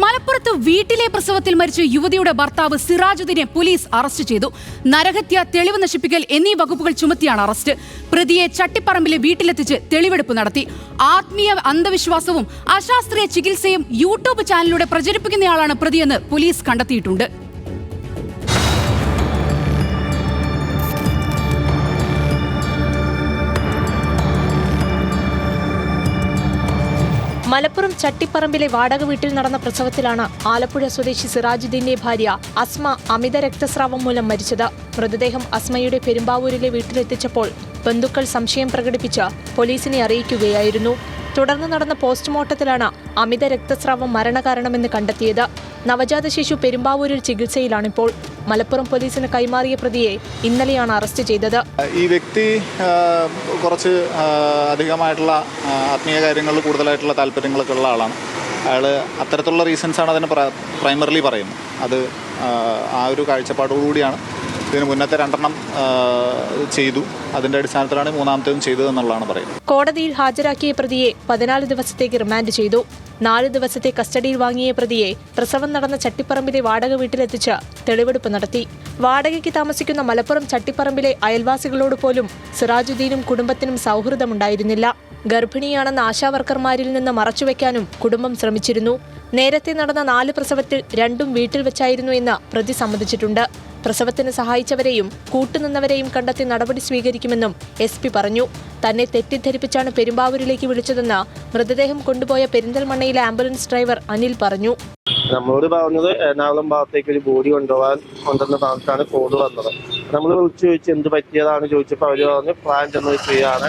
മലപ്പുറത്ത് വീട്ടിലെ പ്രസവത്തിൽ മരിച്ച യുവതിയുടെ ഭർത്താവ് സിറാജുദ്ദീനെ പോലീസ് അറസ്റ്റ് ചെയ്തു. നരഹത്യ തെളിവ് നശിപ്പിക്കൽ എന്നീ വകുപ്പുകൾ ചുമത്തിയാണ് അറസ്റ്റ്. പ്രതിയെ ചട്ടിപ്പറമ്പിലെ വീട്ടിലെത്തിച്ച് തെളിവെടുപ്പ് നടത്തി. ആത്മീയ അന്ധവിശ്വാസവും അശാസ്ത്രീയ ചികിത്സയും യൂട്യൂബ് ചാനലിലൂടെ പ്രചരിപ്പിക്കുന്നയാളാണ് പ്രതിയെന്ന് പോലീസ് കണ്ടെത്തിയിട്ടുണ്ട്. മലപ്പുറം ചട്ടിപ്പറമ്പിലെ വാടക വീട്ടിൽ നടന്ന പ്രസവത്തിലാണ് ആലപ്പുഴ സ്വദേശി സിറാജുദ്ദീന്റെ ഭാര്യ അസ്മ അമിത രക്തസ്രാവം മൂലം മരിച്ചത്. മൃതദേഹം അസ്മയുടെ പെരുമ്പാവൂരിലെ വീട്ടിലെത്തിച്ചപ്പോൾ ബന്ധുക്കൾ സംശയം പ്രകടിപ്പിച്ച് പോലീസിനെ അറിയിക്കുകയായിരുന്നു. തുടർന്ന് നടന്ന പോസ്റ്റ്മോർട്ടത്തിലാണ് അമിത രക്തസ്രാവം മരണകാരണമെന്ന് കണ്ടെത്തിയത്. നവജാത ശിശു പെരുമ്പാവൂരിൽ ചികിത്സയിലാണിപ്പോൾ മലപ്പുറം പോലീസിന് കൈമാറിയ പ്രതിയെ ഇന്നലെയാണ് അറസ്റ്റ് ചെയ്തത്. ഈ വ്യക്തി കുറച്ച് അധികമായിട്ടുള്ള ആത്മീയ കാര്യങ്ങളിൽ കൂടുതലായിട്ടുള്ള താല്പര്യങ്ങളൊക്കെ ഉള്ള ആളാണ്. അയാൾ അത്തരത്തിലുള്ള റീസൺസാണ് അതിന് പ്രൈമറിലി പറയുന്നത്. അത് ആ, ഒരു കാഴ്ചപ്പാടോടുകൂടിയാണ് ഇതിന് മുന്നത്തെ രണ്ടെണ്ണം ചെയ്തു. അതിന്റെ അടിസ്ഥാനത്തിലാണ് മൂന്നാമത്തേതും മൂന്നാമത്തേതും ചെയ്തതെന്നുള്ളതാണ് പറയുന്നത്. കോടതിയിൽ ഹാജരാക്കിയ പ്രതിയെ പതിനാല് ദിവസത്തേക്ക് റിമാൻഡ് ചെയ്തു. നാല് ദിവസത്തെ കസ്റ്റഡിയിൽ വാങ്ങിയ പ്രതിയെ പ്രസവം നടന്ന ചട്ടിപ്പറമ്പിലെ വാടക വീട്ടിലെത്തിച്ച് തെളിവെടുപ്പ് നടത്തി. വാടകയ്ക്ക് താമസിക്കുന്ന മലപ്പുറം ചട്ടിപ്പറമ്പിലെ അയൽവാസികളോട് പോലും സിറാജുദ്ദീനും കുടുംബത്തിനും സൗഹൃദമുണ്ടായിരുന്നില്ല. ഗർഭിണിയാണെന്ന ആശാവർക്കർമാരിൽ നിന്ന് മറച്ചുവെക്കാനും കുടുംബം ശ്രമിച്ചിരുന്നു. നേരത്തെ നടന്ന നാല് പ്രസവത്തിൽ രണ്ടും വീട്ടിൽ വെച്ചായിരുന്നു എന്ന് പ്രതി സമ്മതിച്ചിട്ടുണ്ട്. പ്രസവത്തിന് സഹായിച്ചവരെയും കൂട്ടുനിന്നവരെയും കണ്ടെത്തി നടപടി സ്വീകരിക്കുമെന്നും എസ് പറഞ്ഞു. തന്നെ തെറ്റിദ്ധരിപ്പിച്ചാണ് പെരുമ്പാവൂരിലേക്ക് വിളിച്ചതെന്ന് മൃതദേഹം കൊണ്ടുപോയ പെരിന്തൽമണ്ണയിലെ ആംബുലൻസ് ഡ്രൈവർ അനിൽ പറഞ്ഞു. നമ്മളോട് പറഞ്ഞത് എറണാകുളം ഭാഗത്തേക്ക് ഒരു ബോഡി കൊണ്ടുപോകാൻ കൊണ്ടുവന്ന ഭാഗത്താണ് കോഡ് വന്നത്. നമ്മൾ വിളിച്ചു ചോദിച്ചു എന്ത് പറ്റിയതാണ് ചോദിച്ചപ്പോൾ അവർ പറഞ്ഞു പ്ലാന്റ് എന്ന് വെച്ചാണ്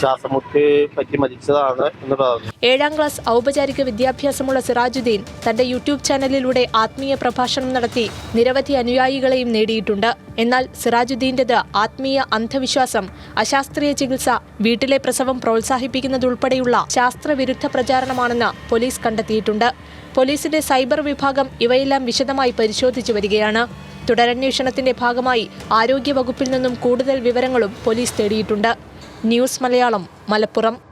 ശ്വാസമുട്ട് പറ്റി മരിച്ചതാണ് എന്ന് പറഞ്ഞു. ഏഴാം ക്ലാസ് ഔപചാരിക വിദ്യാഭ്യാസമുള്ള സിറാജുദ്ദീൻ തന്റെ യൂട്യൂബ് ചാനലിലൂടെ ആത്മീയ പ്രഭാഷണം നടത്തി നിരവധി അനുയായികളെയും നേടിയിട്ടുണ്ട്. എന്നാൽ സിറാജുദ്ദീന്റെത് ആത്മീയ അന്ധവിശ്വാസം അശാസ്ത്രീയ ചികിത്സ വീട്ടിലെ പ്രസവം പ്രോത്സാഹിപ്പിക്കുന്നതുൾപ്പെടെയുള്ള ശാസ്ത്രവിരുദ്ധ പ്രചാരണമാണെന്ന് പോലീസ് കണ്ടെത്തിയിട്ടുണ്ട്. പോലീസിന്റെ സൈബർ വിഭാഗം ഇവയെല്ലാം വിശദമായി പരിശോധിച്ചു വരികയാണ്. തുടരന്വേഷണത്തിന്റെ ഭാഗമായി ആരോഗ്യ വകുപ്പിൽ നിന്നും കൂടുതൽ വിവരങ്ങളും പോലീസ് തേടിയിട്ടുണ്ട്. ന്യൂസ് മലയാളം മലപ്പുറം.